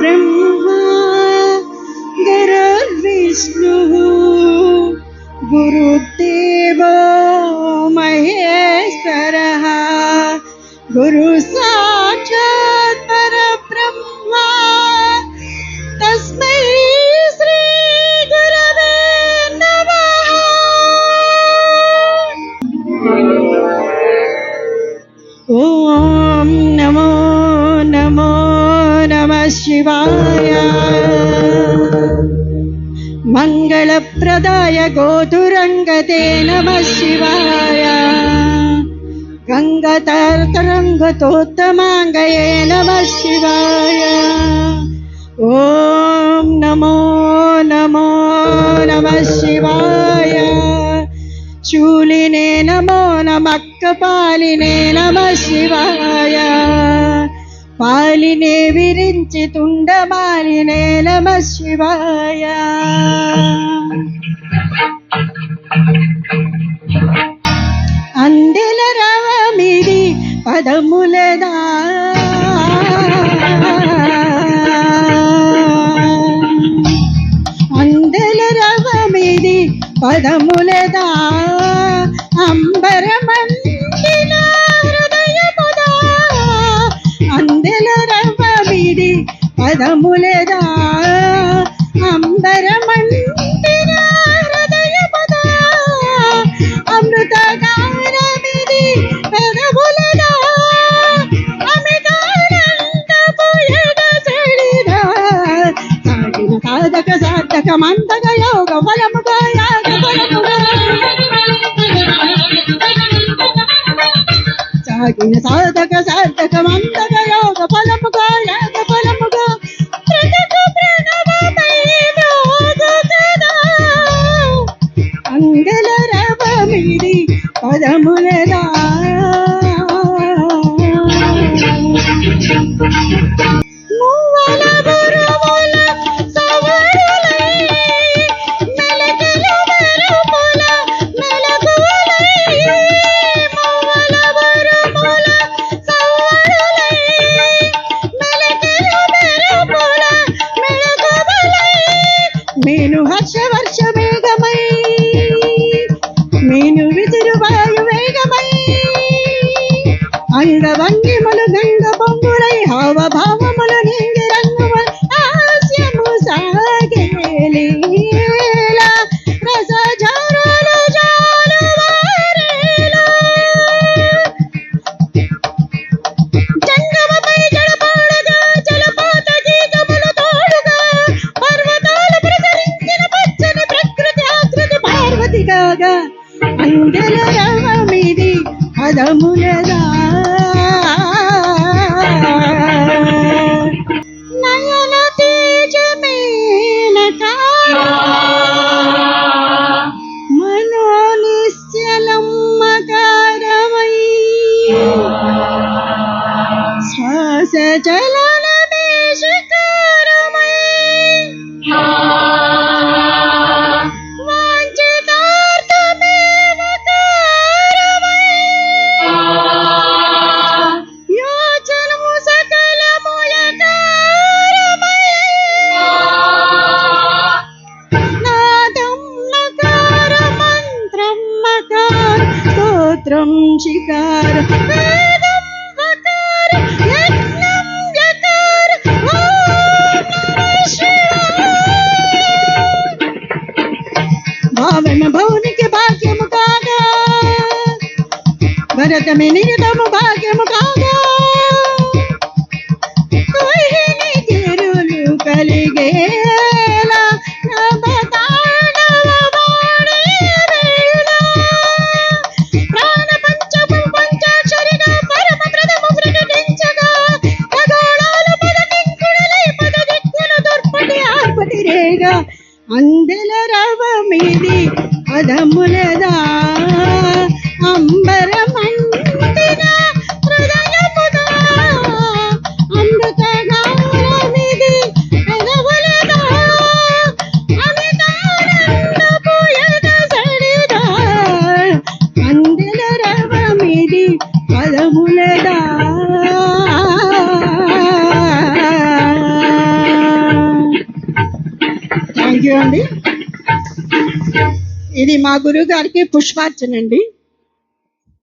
परब्रह्मा गुरुर्विष्णुः गुरुदेव महेश्वरः गुरु मङ्गलप्रदाय गोधुरङ्गते नमः शिवाय गङ्गतार्तरङ्गतोत्तमाङ्गये नमः शिवाय ॐ नमो नमो नमः शिवाय शूलिने नमो नमः कपालिने नमः शिवाय। పాలినే విరించి తుండమాలినే నమ శివాయ. అందెల రవమిది పదములదా అందెల రవమిది పదములదా పదములదా? అంబరమందిన పద. అమృత గానమిది పెదవులదా? అమితానందపు ఎడచెడిదా సాగిన సాధక సాధక మందగ యోగ బలముగా యాగ బలముగా సాగిన సాధక సాధక మందగ యోగ ఫలము పదములదా అందెల రవమిది పదములదా. నయన తేజమేనకా మనో శ్వాస చలనమే क्षेत्रं शिकार भावन भवन के भाग्य मुकागा भरत में निर्दम भाग्य मुका ఆర్పటి అందెల రవమిది పదములదా అంబరం థ్యాంక్ ఇది మా గురువు గారికి పుష్పార్చన అండి